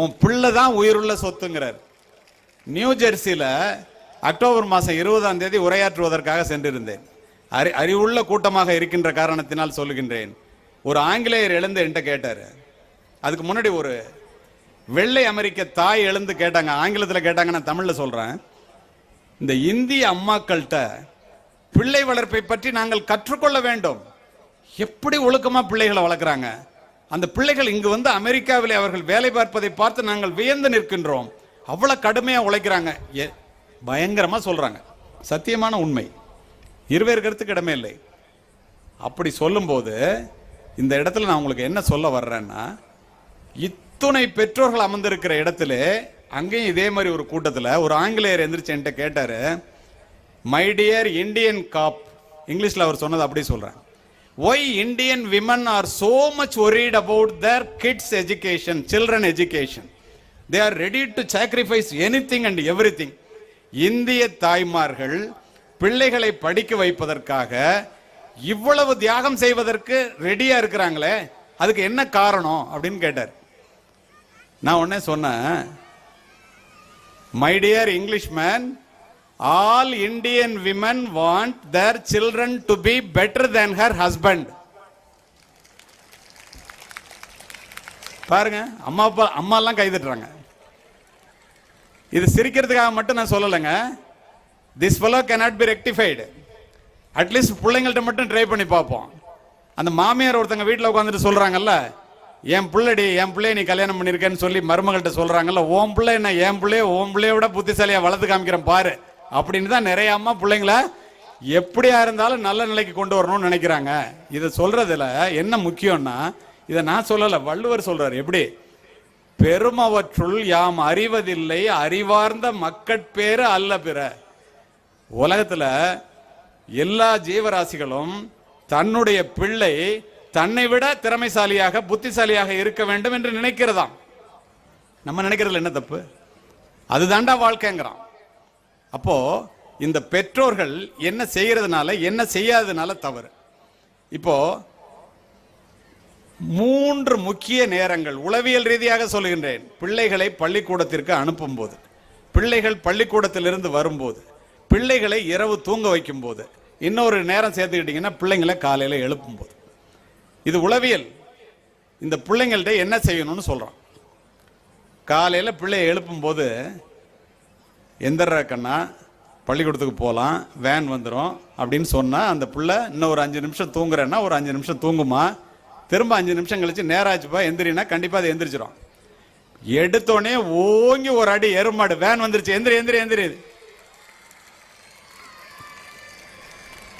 உன் பிள்ளை தான் உயிருள்ள சொத்துங்கிறார். நியூ ஜெர்சியில் அக்டோபர் மாதம் இருபதாம் தேதி உரையாற்றுவதற்காக சென்றிருந்தேன். அறி அறிவுள்ள கூட்டமாக இருக்கின்ற காரணத்தினால் சொல்லுகின்றேன். ஒரு ஆங்கிலேயர் எழுந்து என்கிட்ட கேட்டார். அதுக்கு முன்னாடி ஒரு வெள்ளை அமெரிக்க தாய் எழுந்து கேட்டாங்க ஆங்கிலத்தில் கேட்டாங்க நான் தமிழில் சொல்கிறேன் இந்த இந்திய அம்மாக்கள்கிட்ட பிள்ளை வளர்ப்பை பற்றி நாங்கள் கற்றுக்கொள்ள வேண்டும். எப்படி ஒழுக்கமாக பிள்ளைகளை வளர்க்குறாங்க? அந்த பிள்ளைகள் இங்கு வந்து அமெரிக்காவிலே அவர்கள் வேலை பார்ப்பதை பார்த்து நாங்கள் வியந்து நிற்கின்றோம். அவ்வளோ கடுமையாக உழைக்கிறாங்க. ஏ பயங்கரமாக சொல்கிறாங்க சத்தியமான உண்மை. இருவேறு கருத்துக்கு இடமே இல்லை. அப்படி சொல்லும்போது இந்த இடத்துல நான் உங்களுக்கு என்ன சொல்ல வர்றேன்னா இத்துணை பெற்றோர்கள் அமர்ந்திருக்கிற இடத்துல அங்கேயும் இதே மாதிரி ஒரு கூட்டத்தில் ஒரு ஆங்கிலேயர் எந்திரிச்சு என்கிட்ட கேட்டார் மை டியர் இந்தியன் காப் இங்கிலீஷில் அவர் சொன்னது அப்படி சொல்கிறேன் why Indian women are so much worried about their kids education children education they are ready to sacrifice anything and everything இந்திய தாய்மார்கள் பிள்ளைகளை படிக்க வைப்பதற்காக இவ்வளவு தியாகம் செய்வதற்கு ரெடியா இருக்கிறாங்களே? அதுக்கு என்ன காரணம் அப்படின்னு கேட்டார். நான் உடனே சொன்னேன் my dear English man all Indian women want their children to be better than her husband பாருங்க அம்மா அப்பா அம்மா எல்லாம் கைதுட்டுறாங்க இது சிரிக்கிறதுக்காக மட்டும் நான் சொல்லலைங்க. This fellow cannot be rectified at least பிள்ளைங்கள்ட்ட மட்டும் ட்ரை பண்ணி பார்ப்போம். அந்த மாமியார் ஒருத்தங்க வீட்டில் உட்காந்துட்டு சொல்கிறாங்கல்ல என் பிள்ளைடி என் பிள்ளைய நீ கல்யாணம் பண்ணியிருக்கேன்னு சொல்லி மருமகள்கிட்ட சொல்கிறாங்கல்ல ஓம் பிள்ளை என்ன என் பிள்ளைய ஓம் பிள்ளைய விட வளர்த்து காமிக்கிறேன் பாரு. அப்படின்னு தான் நிறைய அம்மா பிள்ளைங்கள எப்படியா இருந்தாலும் நல்ல நிலைக்கு கொண்டு வரணும்னு நினைக்கிறாங்க. இதை சொல்றதுல என்ன முக்கியம்னா இதை நான் சொல்லலை வள்ளுவர் சொல்றாரு. எப்படி? பெருமவற்றுள் யாம் அறிவதில்லை அறிவார்ந்த மக்கட்பேறு அல்ல பிற. உலகத்துல எல்லா ஜீவராசிகளும் தன்னுடைய பிள்ளை தன்னை விட திறமைசாலியாக புத்திசாலியாக இருக்க வேண்டும் என்று நினைக்கிறதாம். நம்ம நினைக்கிறதுல என்ன தப்பு? அதுதாண்டா வாழ்க்கைங்கிறான் அப்போ இந்த பெற்றோர்கள் என்ன செய்யறதுனால என்ன செய்யாததுனால தவறு. இப்போ மூன்று முக்கிய நேரங்கள் உளவியல் ரீதியாக சொல்லுகின்றேன். பிள்ளைகளை பள்ளிக்கூடத்திற்கு அனுப்பும் போது பிள்ளைகள் பள்ளிக்கூடத்திலிருந்து வரும்போது பிள்ளைகளை இரவு தூங்க வைக்கும் போது இன்னொரு நேரம் சேர்த்துக்கிட்டிங்கன்னா பிள்ளைங்களை காலையில் எழுப்பும் போது இது உளவியல். இந்த பிள்ளைங்கள்ட்ட என்ன செய்யணும்னு சொல்கிறோம் காலையில் பிள்ளையை எழுப்பும்போது போது கண்ணா பள்ளிக்கூடத்துக்கு போகலாம் வேன் வந்துடும் அப்படின்னு சொன்னால் அந்த பிள்ளை இன்னும் ஒரு அஞ்சு நிமிஷம் தூங்குறேன்னா ஒரு அஞ்சு நிமிஷம் தூங்குமா? திரும்ப அஞ்சு நிமிஷம் கழிச்சு நேராச்சுப்பா எந்திரினா கண்டிப்பாக அது எந்திரிச்சிடும் எடுத்தோடனே ஓங்கி ஒரு அடி எருமாடு வேன் வந்துருச்சு. எந்திரி எந்திரி எந்திரி.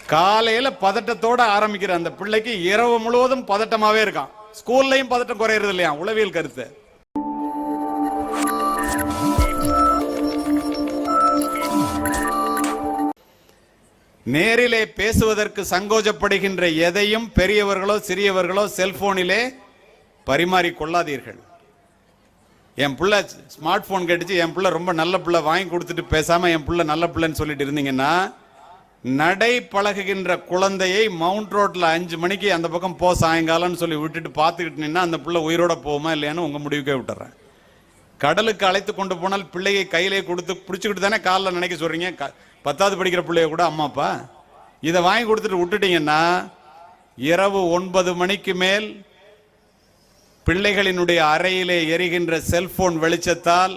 காலையில பதட்டத்தோட ஆரம்பிக்கிற அந்த பிள்ளைக்கு இரவு முழுவதும் பதட்டமாவே இருக்கான். ஸ்கூல்லையும் பதட்டம் குறையிறது இல்லையா உளவியல் கருத்து. நேரிலே பேசுவதற்கு சங்கோஜப்படுகின்ற எதையும் பெரியவர்களோ சிறியவர்களோ செல்போனிலே பரிமாறி கொள்ளாதீர்கள். என் பிள்ளை ஸ்மார்ட் போன் கேட்டுச்சு என் பிள்ளை ரொம்ப நல்ல பிள்ளை வாங்கி கொடுத்துட்டு பேசாம என் பிள்ளை நல்ல பிள்ளைன்னு சொல்லிட்டு இருந்தீங்கன்னா நடை பழகுகின்ற குழந்தையை மவுண்ட் ரோட்ல அஞ்சு மணிக்கு அந்த பக்கம் போ சாயங்காலம்னு சொல்லி விட்டுட்டு பார்த்துக்கிட்டு நின்னா அந்த பிள்ளை உயிரோட போகுமா இல்லையான்னு உங்க முடிவுக்கே விட்டுறேன். கடலுக்கு அழைத்து கொண்டு போனால் பிள்ளையை கையிலே கொடுத்து பிடிச்சிக்கிட்டு தானே காலில் நினைக்க சொல்றீங்க? பத்தாவது படிக்கிற பிள்ளைய கூட அம்மா அப்பா இதை வாங்கி கொடுத்துட்டு விட்டுட்டீங்கன்னா இரவு ஒன்பது மணிக்கு மேல் பிள்ளைகளினுடைய அறையிலே எரிகின்ற செல்போன் வெளிச்சத்தால்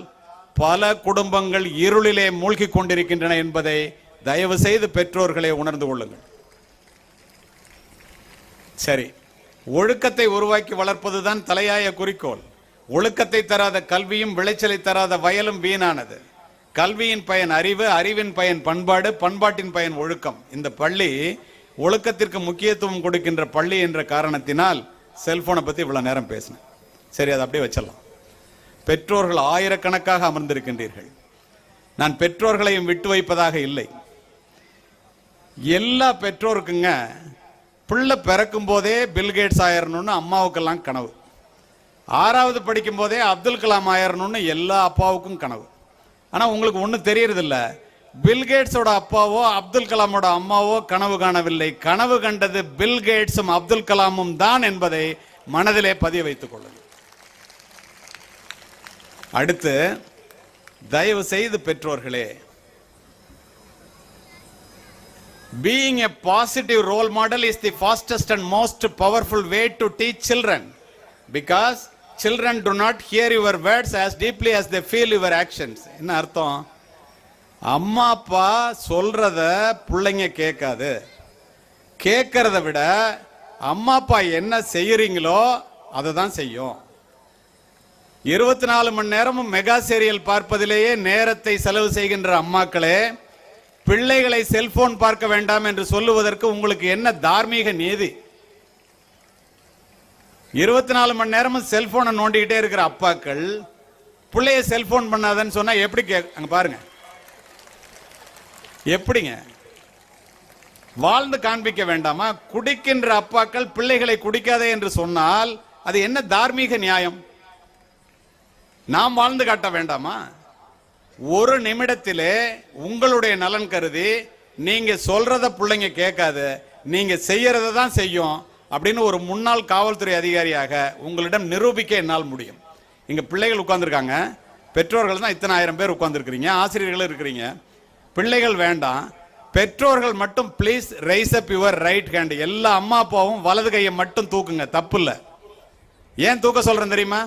பல குடும்பங்கள் இருளிலே மூழ்கி கொண்டிருக்கின்றன என்பதை தயவு செய்து பெற்றோர்களை உணர்ந்து கொள்ளுங்கள். சரி ஒழுக்கத்தை உருவாக்கி வளர்ப்பதுதான் தலையாய குறிக்கோள். ஒழுக்கத்தை தராத கல்வியும் விளைச்சலை தராத வயலும் வீணானது. கல்வியின் பயன் அறிவு அறிவின் பயன் பண்பாடு பண்பாட்டின் பயன் ஒழுக்கம். இந்த பள்ளி ஒழுக்கத்திற்கு முக்கியத்துவம் கொடுக்கின்ற பள்ளி என்ற காரணத்தினால் செல்போனை பற்றி இவ்வளோ நேரம் பேசினேன். சரி அதை அப்படியே வச்சிடலாம். பெற்றோர்கள் ஆயிரக்கணக்காக அமர்ந்திருக்கின்றீர்கள். நான் பெற்றோர்களையும் விட்டு வைப்பதாக இல்லை. எல்லா பெற்றோருக்குங்க பிள்ளை பிறக்கும் போதே பில்கேட்ஸ் ஆயிரணும்னு அம்மாவுக்கெல்லாம் கனவு. ஆறாவது படிக்கும் போதே அப்துல் கலாம் ஆயிரணும்னு எல்லா அப்பாவுக்கும் கனவு. ஆனால் உங்களுக்கு ஒன்றும் தெரியறதில்ல. பில்கேட்ஸோட அப்பாவோ அப்துல் கலாமோட அம்மாவோ கனவு காணவில்லை. கனவு கண்டது பில்கேட்ஸும் அப்துல் கலாமும் தான் என்பதை மனதிலே பதிய வைத்துக் கொள்ளுங்கள். அடுத்து தயவு செய்து பெற்றோர்களே being a positive role model is the fastest and most powerful way to teach children because children do not hear your words as deeply as they feel your actions என்ன அர்த்தம்? அம்மா அப்பா சொல்றத பிள்ளைங்க கேட்காது. கேட்கறத விட அம்மா அப்பா என்ன செய்யறீங்களோ அதை தான் செய்யும். இருபத்தி நாலு மணி நேரமும் மெகா சீரியல் பார்ப்பதிலேயே நேரத்தை செலவு செய்கின்ற அம்மாக்களே பிள்ளைகளை செல்போன் பார்க்க வேண்டாம் என்று சொல்லுவதற்கு உங்களுக்கு என்ன தார்மீக நீதி? இருபத்தி நாலு மணி நேரமும் செல்போனை நோண்டிக்கிட்டே இருக்கிற அப்பாக்கள் பிள்ளைய செல்போன் பண்ணாதன்னு சொன்னா எப்படி கே அங்க பாருங்க. எப்படிங்க? வாழ்ந்து காண்பிக்க வேண்டாமா? குடிக்கின்ற அப்பாக்கள் பிள்ளைகளை குடிக்காதே என்று சொன்னால் அது என்ன தார்மீக நியாயம்? நாம் வாழ்ந்து காட்ட வேண்டாமா? ஒரு நிமிடத்திலே உங்களுடைய நலன் கருதி நீங்க சொல்றத பிள்ளைங்க கேட்காது நீங்க செய்யறத தான் செய்யும். அப்படின்னு ஒரு முன்னாள் காவல்துறை அதிகாரியாக உங்களிடம் நிரூபிக்க என்னால் முடியும். இங்கே பிள்ளைகள் உட்காந்துருக்காங்க பெற்றோர்கள் தான் இத்தனை ஆயிரம் பேர் உட்காந்துருக்கிறீங்க ஆசிரியர்களும் இருக்கிறீங்க. பிள்ளைகள் வேண்டாம். பெற்றோர்கள் மட்டும் please rise up your right hand எல்லா அம்மா அப்பாவும் வலது கையை மட்டும் தூக்குங்க. தப்பு இல்லை. ஏன் தூக்க சொல்கிறேன் தெரியுமா?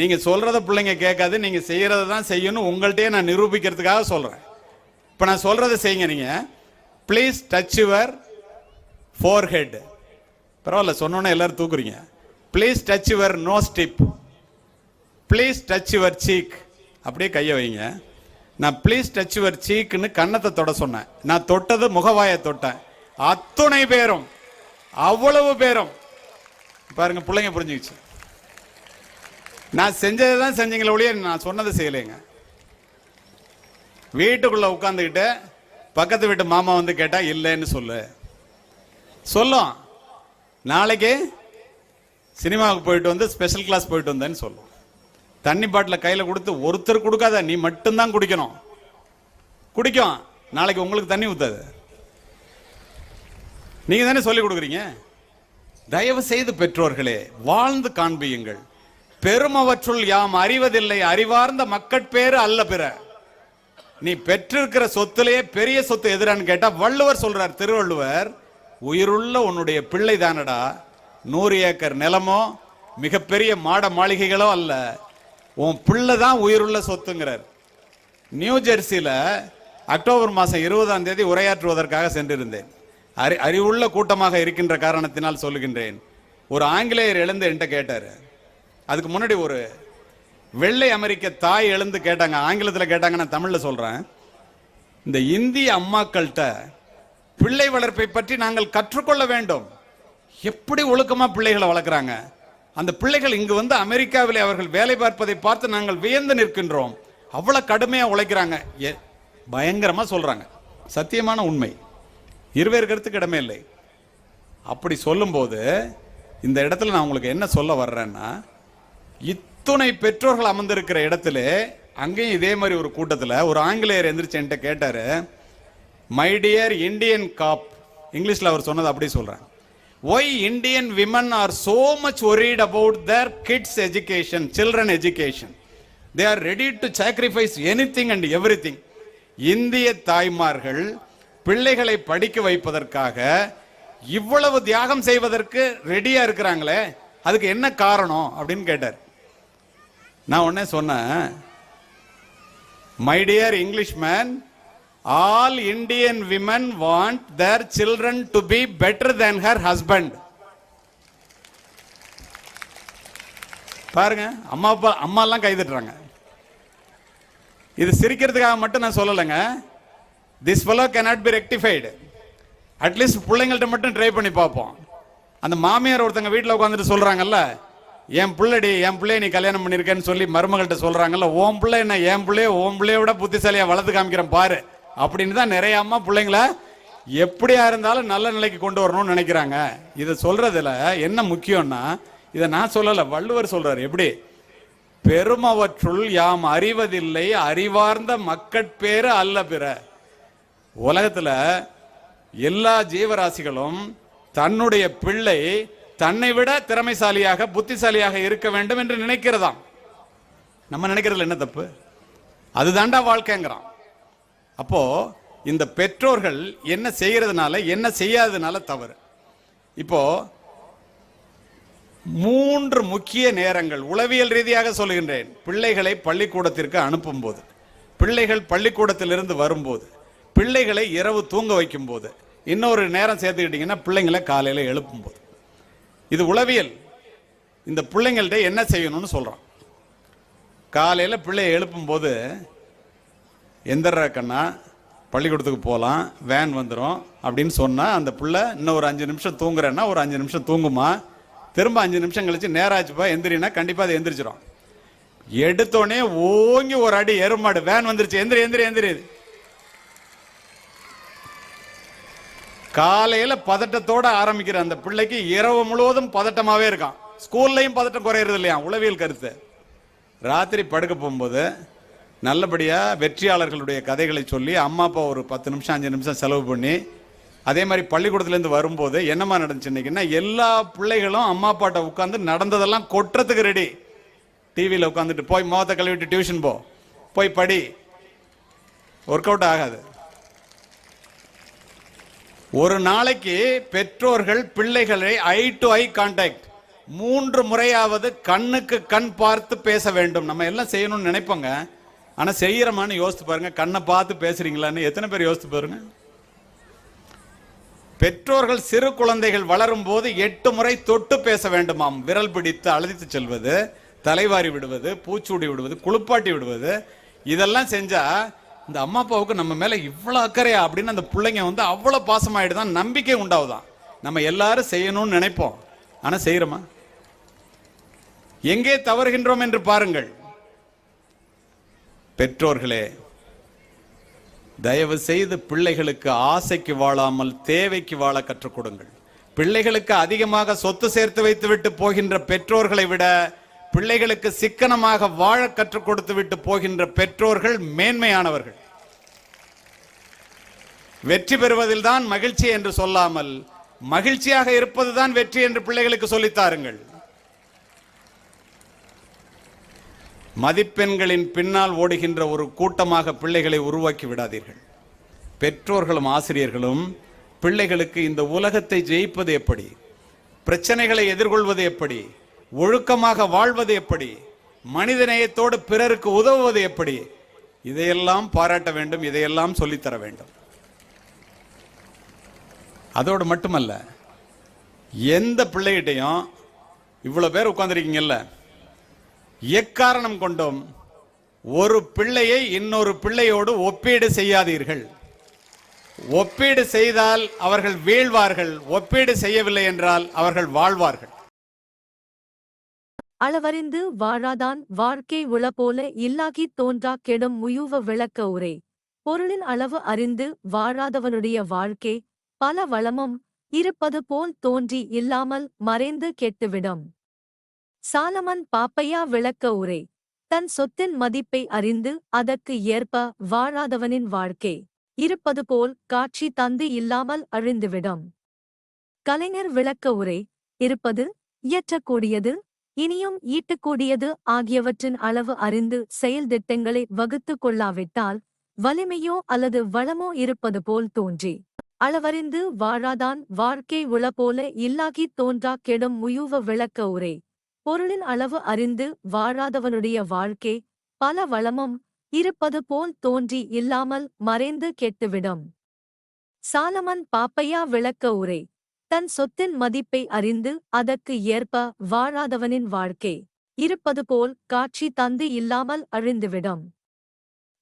நீங்கள் சொல்கிறத பிள்ளைங்க கேட்காது. நீங்கள் செய்கிறத தான் செய்யணும். உங்கள்கிட்டயே நான் நிரூபிக்கிறதுக்காக சொல்கிறேன் இப்போ நான் சொல்கிறத செய்யுங்க நீங்கள் please touch your forehead பரவாயில்ல சொன்னோன்னே எல்லாரும் தூக்குறீங்க. Please touch your nose tip please touch your cheek அப்படியே கையை வைங்க. நான் ப்ளீஸ் டச் யுவர் சீக்குன்னு கன்னத்தை தொட சொன்னேன். நான் தொட்டது முகவாயை தொட்டேன். அத்துணை பேரும் அவ்வளவு பேரும். பாருங்க பிள்ளைங்க புரிஞ்சுக்கிச்சு. நான் செஞ்சதை தான் செஞ்சீங்களே ஒழிய நான் சொன்னதை செய்யலைங்க. வீட்டுக்குள்ள உட்காந்துக்கிட்டு பக்கத்து வீட்டு மாமா வந்து கேட்டா இல்லைன்னு சொல்லு. சொல்லும். நாளைக்கு சினிமாவுக்கு போயிட்டு வந்து ஸ்பெஷல் கிளாஸ் போயிட்டு வந்தேன்னு சொல்லும் தண்ணி பாட்டில் கையில் கொடுத்து ஒருத்தர் கொடுக்காத நீ மட்டும்தான் குடிக்கணும். குடிக்கும். நாளைக்கு உங்களுக்கு தண்ணி ஊத்தாது. நீங்க தானே சொல்லி கொடுக்குறீங்க? தயவு செய்து பெற்றோர்களே வாழ்ந்து காண்பியுங்கள். பெருமவற்றுள் யாம் அறிவதில்லை அறிவார்ந்த மக்கட்பேறு அல்ல பிற. நீ பெற்றிருக்கிற சொத்துலேயே பெரிய சொத்து எதிரான்னு கேட்டா வள்ளுவர் சொல்றார் திருவள்ளுவர் உயிருள்ள உன்னுடைய பிள்ளை தானடா? நூறு ஏக்கர் நிலமோ மிகப்பெரிய மாட மாளிகைகளோ அல்ல. உன் பிள்ளை தான் உயிருள்ள சொத்துங்கிறார். நியூ ஜெர்சியில் அக்டோபர் மாதம் இருபதாம் தேதி உரையாற்றுவதற்காக சென்றிருந்தேன். அறி அறிவுள்ள கூட்டமாக இருக்கின்ற காரணத்தினால் சொல்லுகின்றேன். ஒரு ஆங்கிலேயர் எழுந்து என்கிட்ட கேட்டார். அதுக்கு முன்னாடி ஒரு வெள்ளை அமெரிக்க தாய் எழுந்து கேட்டாங்க ஆங்கிலத்தில் கேட்டாங்க நான் தமிழில் சொல்கிறேன் இந்த இந்திய அம்மாக்கள்கிட்ட பிள்ளை வளர்ப்பை பற்றி நாங்கள் கற்றுக்கொள்ள வேண்டும். எப்படி ஒழுக்கமா பிள்ளைகளை வளர்க்குறாங்க? அந்த பிள்ளைகள் இங்கு வந்து அமெரிக்காவிலே அவர்கள் வேலை பார்ப்பதை பார்த்து நாங்கள் வியந்து நிற்கின்றோம். அவ்வளவு கடுமையா உழைக்கிறாங்க. பயங்கரமா சொல்றாங்க. சத்தியமான உண்மை. இருவேறு கருத்துக்கு இடமே இல்லை. அப்படி சொல்லும்போது இந்த இடத்துல நான் உங்களுக்கு என்ன சொல்ல வர்றேன்னா இத்துணை பெற்றோர்கள் அமர்ந்திருக்கிற இடத்துல அங்கேயும் இதே மாதிரி ஒரு கூட்டத்தில் ஒரு ஆங்கிலேயர் எந்திரிச்சு என்கிட்ட கேட்டார் மை டியர் இந்தியன் காப் இங்கிலீஷில் அவர் சொன்னது அப்படி சொல்கிறேன் why Indian women are so much worried about their kids education children education they are ready to sacrifice anything and everything இந்திய தாய்மார்கள் பிள்ளைகளை படிக்க வைப்பதற்காக இவ்வளவு தியாகம் செய்வதற்கு ரெடியாக இருக்கிறாங்களே? அதுக்கு என்ன காரணம் அப்படின்னு கேட்டார். நான் உடனே சொன்னேன் my dear English man all Indian women want their children to be better than her husband பாருங்க அம்மா அப்பா அம்மா எல்லாம் இது சிரிக்கிறதுக்காக மட்டும் நான் சொல்லலைங்க. This fellow cannot be rectified at least பிள்ளைங்கள்ட்ட மட்டும் ட்ரை பண்ணி பார்ப்போம். அந்த மாமியார் ஒருத்தங்க வீட்டில் உட்காந்துட்டு சொல்கிறாங்கல்ல என் பிள்ளைடி என் பிள்ளைய நீ கல்யாணம் பண்ணியிருக்கேன்னு சொல்லி மருமகள்கிட்ட சொல்கிறாங்கல்ல ஓம் பிள்ளை என்ன என் பிள்ளைய ஓம் பிள்ளைய விட புத்திசாலியாக வளர்த்து காமிக்கிறேன் பாரு. அப்படின்னு தான் நிறைய அம்மா பிள்ளைங்கள எப்படியா இருந்தாலும் நல்ல நிலைக்கு கொண்டு வரணும்னு நினைக்கிறாங்க. இதை சொல்றதுல என்ன முக்கியம்னா இதை நான் சொல்லலை வள்ளுவர் சொல்றாரு. எப்படி? பெருமவற்றுள் யாம் அறிவதில்லை அறிவார்ந்த மக்கட்பேறு அல்ல பிற. உலகத்துல எல்லா ஜீவராசிகளும் தன்னுடைய பிள்ளை தன்னை விட திறமைசாலியாக புத்திசாலியாக இருக்க வேண்டும் என்று நினைக்கிறதாம். நம்ம நினைக்கிறதுல என்ன தப்பு? அதுதான்டா வாழ்க்கைங்கிறான் அப்போ இந்த பெற்றோர்கள் என்ன செய்கிறதுனால என்ன செய்யாததுனால தவறு. இப்போ மூன்று முக்கிய நேரங்கள் உளவியல் ரீதியாக சொல்கின்றேன் பிள்ளைகளை பள்ளிக்கூடத்திற்கு அனுப்பும்போது பிள்ளைகள் பள்ளிக்கூடத்திலிருந்து வரும்போது பிள்ளைகளை இரவு தூங்க வைக்கும் போது இன்னொரு நேரம் சேர்த்துக்கிட்டிங்கன்னா பிள்ளைங்களை காலையில் எழுப்பும் போது இது உளவியல். இந்த பிள்ளைங்கள்ட்ட என்ன செய்யணும்னு சொல்கிறோம் காலையில் பிள்ளையை எழுப்பும்போது எந்திர கண்ணா பள்ளிக்கூடத்துக்கு போகலாம் வேன் வந்துடும் அப்படின்னு சொன்னால் அந்த பிள்ளை இன்னும் ஒரு அஞ்சு நிமிஷம் தூங்குறேன்னா ஒரு அஞ்சு நிமிஷம் தூங்குமா? திரும்ப அஞ்சு நிமிஷம் கழிச்சு நேராச்சுப்பா எந்திரினா கண்டிப்பாக அது எந்திரிச்சிடும் எடுத்தோடனே ஓங்கி ஒரு அடி எருமாடு வேன் வந்துருச்சு. எந்திரி எந்திரி எந்திரி. காலையில பதட்டத்தோட ஆரம்பிக்கிற அந்த பிள்ளைக்கு இரவு முழுவதும் பதட்டமாவே இருக்கான். ஸ்கூல்லையும் பதட்டம் குறையிறது இல்லையா உளவியல் கருத்து. ராத்திரி படுக்க போகும்போது நல்லபடியாக வெற்றியாளர்களுடைய கதைகளை சொல்லி அம்மா அப்பா ஒரு பத்து நிமிஷம் அஞ்சு நிமிஷம் செலவு பண்ணி அதே மாதிரி பள்ளிக்கூடத்துலேருந்து வரும்போது என்னம்மா நடந்துச்சு இன்னைக்குன்னா எல்லா பிள்ளைகளும் அம்மா அப்பாட்ட உட்காந்து நடந்ததெல்லாம் கொட்டுறதுக்கு ரெடி டிவியில் உட்காந்துட்டு போய் முகத்தை கழுவிட்டு டியூஷன் போ. போய் படி. ஒர்க் அவுட் ஆகாது. ஒரு நாளைக்கு பெற்றோர்கள் பிள்ளைகளை ஐ டு ஐ கான்டாக்ட் மூன்று முறையாவது கண்ணுக்கு கண் பார்த்து பேச வேண்டும். நம்ம எல்லாம் செய்யணும்னு நினைப்போங்க. ஆனால் செய்கிறமான்னு யோசித்து பாருங்க கண்ணை பார்த்து பேசுறீங்களான்னு எத்தனை பேர் யோசித்து பாருங்க? பெற்றோர்கள் சிறு குழந்தைகள் வளரும் போது எட்டு முறை தொட்டு பேச வேண்டுமாம். விரல் பிடித்து அழுதித்து செல்வது தலைவாரி விடுவது பூச்சூடி விடுவது குளிப்பாட்டி விடுவது இதெல்லாம் செஞ்சா இந்த அம்மா அப்பாவுக்கு நம்ம மேல இவ்வளோ அக்கறையா அப்படின்னு அந்த பிள்ளைங்க வந்து அவ்வளோ பாசமாயிடுதான் நம்பிக்கை உண்டாவுதான். நம்ம எல்லாரும் செய்யணும்னு நினைப்போம். ஆனால் செய்யறோமா? எங்கே தவறுகின்றோம் என்று பாருங்கள். பெற்றோர்களே தயவு செய்து பிள்ளைகளுக்கு ஆசைக்கு வாழாமல் தேவைக்கு வாழ கற்றுக் கொடுங்கள். பிள்ளைகளுக்கு அதிகமாக சொத்து சேர்த்து வைத்துவிட்டு போகின்ற பெற்றோர்களை விட பிள்ளைகளுக்கு சிக்கனமாக வாழ கற்றுக் கொடுத்து விட்டு போகின்ற பெற்றோர்கள் மேன்மையானவர்கள். வெற்றி பெறுவதில் தான் மகிழ்ச்சி என்று சொல்லாமல் மகிழ்ச்சியாக இருப்பதுதான் வெற்றி என்று பிள்ளைகளுக்கு சொல்லித்தாருங்கள் மதிப்பெண்களின் பின்னால் ஓடுகின்ற ஒரு கூட்டமாக பிள்ளைகளை உருவாக்கி விடாதீர்கள். பெற்றோர்களும் ஆசிரியர்களும் பிள்ளைகளுக்கு இந்த உலகத்தை ஜெயிப்பது எப்படி? பிரச்சனைகளை எதிர்கொள்வது எப்படி? ஒழுக்கமாக வாழ்வது எப்படி? மனிதநேயத்தோடு பிறருக்கு உதவுவது எப்படி? இதையெல்லாம் பாராட்ட வேண்டும் இதையெல்லாம் சொல்லித்தர வேண்டும். அதோடு மட்டுமல்ல எந்த பிள்ளைகிட்டையும் இவ்வளோ பேர் உட்காந்துருக்கீங்கல்ல எக்காரணம் கொண்டும் ஒரு பிள்ளையை இன்னொரு பிள்ளையோடு ஒப்பீடு செய்யாதீர்கள். ஒப்பீடு செய்தால் அவர்கள் வீழ்வார்கள். ஒப்பீடு செய்யவில்லை என்றால் அவர்கள் வாழ்வார்கள். அளவறிந்து வாழாதான் வாழ்க்கை உளபோல இல்லாகித் தோன்றா கெடும் முயுவ விளக்க உரை. பொருளின் அளவு அறிந்து வாழாதவனுடைய வாழ்க்கை பல வளமும் இருப்பது போல் தோன்றி இல்லாமல் மறைந்து கெட்டுவிடும். சாலமன் பாப்பையா விளக்க உரை. தன் சொத்தின் மதிப்பை அறிந்து அதற்கு ஏற்ப வாழாதவனின் வாழ்க்கை. இருப்பது போல் காட்சி தந்து இல்லாமல் அழிந்துவிடும். கலைஞர் விளக்க உரை. இருப்பது இயற்றக்கூடியது இனியும் ஈட்டக்கூடியது ஆகியவற்றின் அளவு அறிந்து செயல் திட்டங்களை வகுத்துக் கொள்ளாவிட்டால் வலிமையோ அல்லது வளமோ இருப்பது போல் தோன்றி. அளவறிந்து வாழாதான் வாழ்க்கை உளபோல இல்லாகித் தோன்றா கெடும் முயுவ விளக்க உரை. பொருளின் அளவு அறிந்து வாழாதவனுடைய வாழ்க்கை பல வளமும் இருப்பது போல் தோன்றி இல்லாமல் மறைந்து கெட்டுவிடும். சாலமன் பாப்பையா விளக்க உரை. தன் சொத்தின் மதிப்பை அறிந்து அதற்கு ஏற்ப வாழாதவனின் வாழ்க்கை இருப்பது போல் காட்சி தந்து இல்லாமல் அழிந்துவிடும்.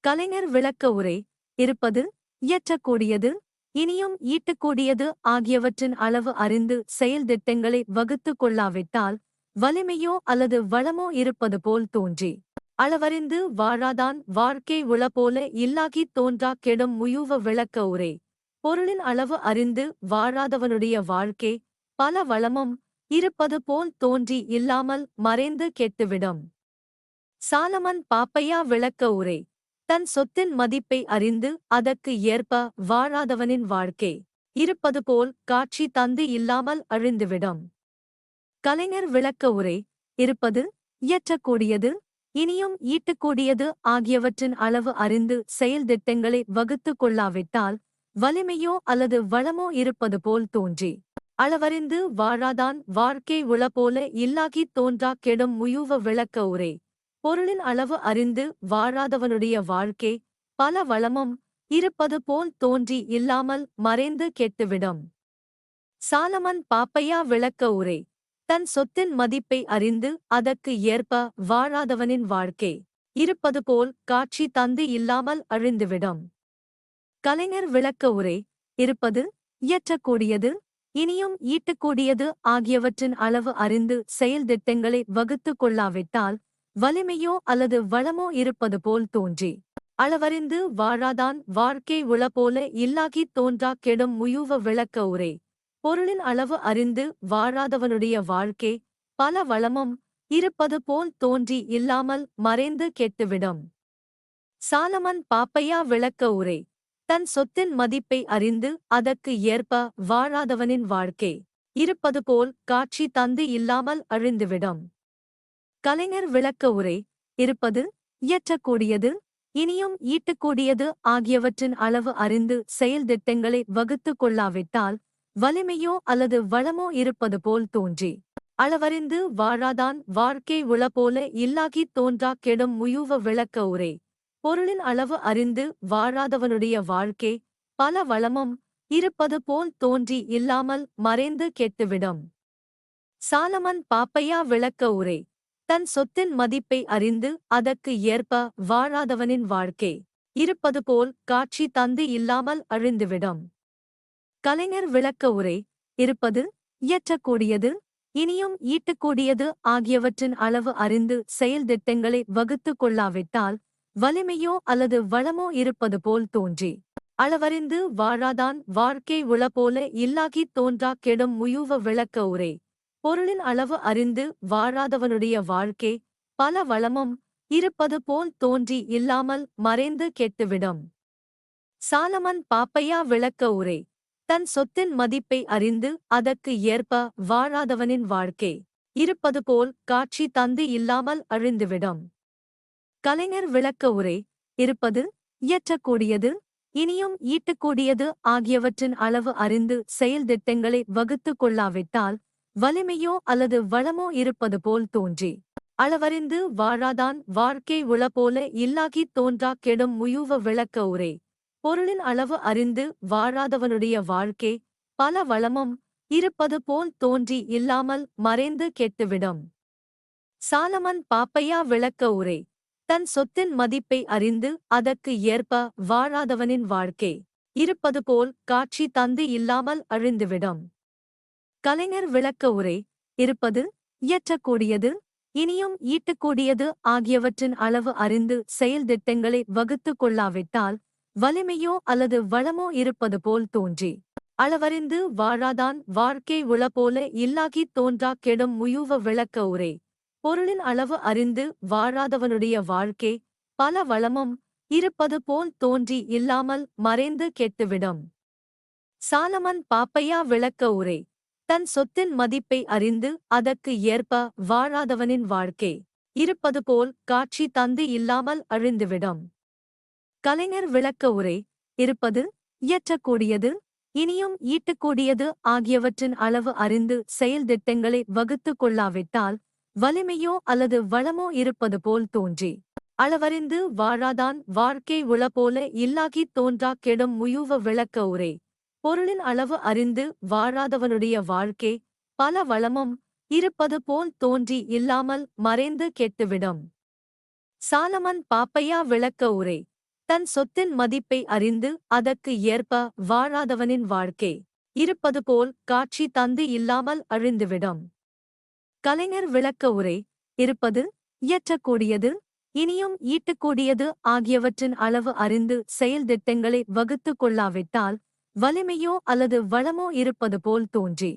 கலைஞர் விளக்க உரை. இருப்பது இயற்றக்கூடியது இனியும் ஈட்டக்கூடியது ஆகியவற்றின் அளவு அறிந்து செயல் திட்டங்களை வகுத்துக் கொள்ளாவிட்டால் வலிமையோ அல்லது வளமோ இருப்பது போல் தோன்றி. அளவறிந்து வாழாதான் வாழ்க்கை உளபோல இல்லாகித் தோன்றாக் கெடும் முயுவ விளக்க உரை. பொருளின் அளவு அறிந்து வாழாதவனுடைய வாழ்க்கை பல வளமும் இருப்பது போல் தோன்றி இல்லாமல் மறைந்து கெட்டுவிடும். சாலமன் பாப்பையா விளக்க உரை. தன் சொத்தின் மதிப்பை அறிந்து அதற்கு ஏற்ப வாழாதவனின் வாழ்க்கை இருப்பது போல் காட்சி தந்து இல்லாமல் அழிந்துவிடும். கலைஞர் விளக்க உரை இருப்பது இயற்றக்கூடியது இனியும் ஈட்டக்கூடியது ஆகியவற்றின் அளவு அறிந்து செயல் திட்டங்களை வகுத்துக் கொள்ளாவிட்டால் வலிமையோ அல்லது வளமோ இருப்பது போல் தோன்றி. அளவறிந்து வாழாதான் வாழ்க்கை உளபோல இல்லாகித் தோன்றா கெடும் முயுவ விளக்க உரே. பொருளின் அளவு அறிந்து வாழாதவனுடைய வாழ்க்கை பல வளமும் இருப்பது போல் தோன்றி இல்லாமல் மறைந்து கெட்டுவிடும். சாலமன் பாப்பையா விளக்க உரை. தன் சொத்தின் மதிப்பை அறிந்து அதற்கு ஏற்ப வாழாதவனின் வாழ்க்கை இருப்பது போல் காட்சி தந்து இல்லாமல் அழிந்துவிடும். கலைஞர் விளக்க உரை இருப்பது இயற்றக்கூடியது இனியும் ஈட்டக்கூடியது ஆகியவற்றின் அளவு அறிந்து செயல் திட்டங்களை வகுத்துக் கொள்ளாவிட்டால் வலிமையோ அல்லது வளமோ இருப்பது போல் தோன்றி அளவறிந்து வாழாதான் வாழ்க்கை உளபோல இல்லாகித் தோன்றா கெடும் முயுவ விளக்க உரை. பொருளின் அளவு அறிந்து வாழாதவனுடைய வாழ்க்கை பல வளமும் இருப்பது போல் தோன்றி இல்லாமல் மறைந்து கெட்டுவிடும். சாலமன் பாப்பையா விளக்க உரை. தன் சொத்தின் மதிப்பை அறிந்து அதற்கு ஏற்ப வாழாதவனின் வாழ்க்கை இருப்பது போல் காட்சி தந்து இல்லாமல் அழிந்துவிடும். கலைஞர் விளக்க உரை. இருப்பது இயற்றக்கூடியது இனியும் ஈட்டக்கூடியது ஆகியவற்றின் அளவு அறிந்து செயல் திட்டங்களை வகுத்துக் கொள்ளாவிட்டால் வலிமையோ அல்லது வளமோ இருப்பது போல் தோன்றி. அளவறிந்து வாழாதான் வாழ்க்கை உளபோல இல்லாகித் தோன்றா கெடும் முயுவ விளக்க உரை. பொருளின் அளவு அறிந்து வாழாதவனுடைய வாழ்க்கை பல வளமும் இருப்பது போல் தோன்றி இல்லாமல் மறைந்து கெட்டுவிடும். சாலமன் பாப்பையா விளக்க உரை. தன் சொத்தின் மதிப்பை அறிந்து அதற்கு ஏற்ப வாழாதவனின் வாழ்க்கை இருப்பது போல் காட்சி தந்து இல்லாமல் அழிந்துவிடும். கலைஞர் விளக்க உரை இருப்பது இயற்றக்கூடியது இனியும் ஈட்டக்கூடியது ஆகியவற்றின் அளவு அறிந்து செயல் திட்டங்களை வகுத்துக் கொள்ளாவிட்டால் வலிமையோ அல்லது வளமோ இருப்பது போல் தோன்றி. அளவறிந்து வாழாதான் வாழ்க்கை உளபோல இல்லாகித் தோன்றா கெடும் முயுவ விளக்க உரை. பொருளின் அளவு அறிந்து வாழாதவனுடைய வாழ்க்கை பல வளமும் இருப்பது போல் தோன்றி இல்லாமல் மறைந்து கெட்டுவிடும். சாலமன் பாப்பையா விளக்க உரை. தன் சொத்தின் மதிப்பை அறிந்து அதற்கு ஏற்ப வாழாதவனின் வாழ்க்கை இருப்பது போல் காட்சி தந்து இல்லாமல் அழிந்துவிடும். கலைஞர் விளக்க உரை இருப்பது இயற்றக்கூடியது இனியும் ஈட்டக்கூடியது ஆகியவற்றின் அளவு அறிந்து செயல் திட்டங்களை வகுத்துக் கொள்ளாவிட்டால் வலிமையோ அல்லது வளமோ இருப்பது போல் தோன்றி அளவறிந்து வாழாதான் வாழ்க்கை உளபோல இல்லாகித் தோன்றா கெடும் முயுவ விளக்க உரை. பொருளின் அளவு அறிந்து வாழாதவனுடைய வாழ்க்கை பல வளமும் இருப்பது போல் தோன்றி இல்லாமல் மறைந்து கெட்டுவிடும். சாலமன் பாப்பையா விளக்க உரை. தன் சொத்தின் மதிப்பை அறிந்து அதற்கு ஏற்ப வாழாதவனின் வாழ்க்கை இருப்பது போல் காட்சி தந்து இல்லாமல் அழிந்துவிடும். கலைஞர் விளக்க உரை. இருப்பது இயற்றக்கூடியது இனியும் ஈட்டக்கூடியது ஆகியவற்றின் அளவு அறிந்து செயல் திட்டங்களை வகுத்துக் கொள்ளாவிட்டால் வலிமையோ அல்லது வளமோ இருப்பது போல் தோன்றி. அளவறிந்து வாழாதான் வாழ்க்கை உளபோல இல்லாகித் தோன்றா கெடும் முயுவ விளக்க உரை. பொருளின் அளவு அறிந்து வாழாதவனுடைய வாழ்க்கை பல வளமும் இருப்பது போல் தோன்றி இல்லாமல் மறைந்து கெட்டுவிடும். சாலமன் பாப்பையா விளக்க உரை. தன் சொத்தின் மதிப்பை அறிந்து அதற்கு ஏற்ப வாழாதவனின் வாழ்க்கை இருப்பது போல் காட்சி தந்து இல்லாமல் அழிந்துவிடும். கலைஞர் விளக்க உரை இருப்பது இயற்றக்கூடியது இனியும் ஈட்டக்கூடியது ஆகியவற்றின் அளவு அறிந்து செயல் திட்டங்களை வகுத்துக் கொள்ளாவிட்டால் வலிமையோ அல்லது வளமோ இருப்பது போல் தோன்றி. அளவறிந்து வாழாதான் வாழ்க்கை உளபோல இல்லாகித் தோன்றா கெடும் முயுவ விளக்க உரை. பொருளின் அளவு அறிந்து வாழாதவனுடைய வாழ்க்கை பல வளமும் இருப்பது போல் தோன்றி இல்லாமல் மறைந்து கெட்டுவிடும். சாலமன் பாப்பையா விளக்க உரை. தன் சொத்தின் மதிப்பை அறிந்து அதற்கு ஏற்ப வாழாதவனின் வாழ்க்கை இருப்பது போல் காட்சி தந்து இல்லாமல் அழிந்துவிடும். கலைஞர் விளக்க உரை இருப்பது இயற்றக்கூடியது இனியும் ஈட்டக்கூடியது ஆகியவற்றின் அளவு அறிந்து செயல் திட்டங்களை வகுத்துக் கொள்ளாவிட்டால் வலிமையோ அல்லது வளமோ இருப்பது போல் தோன்றி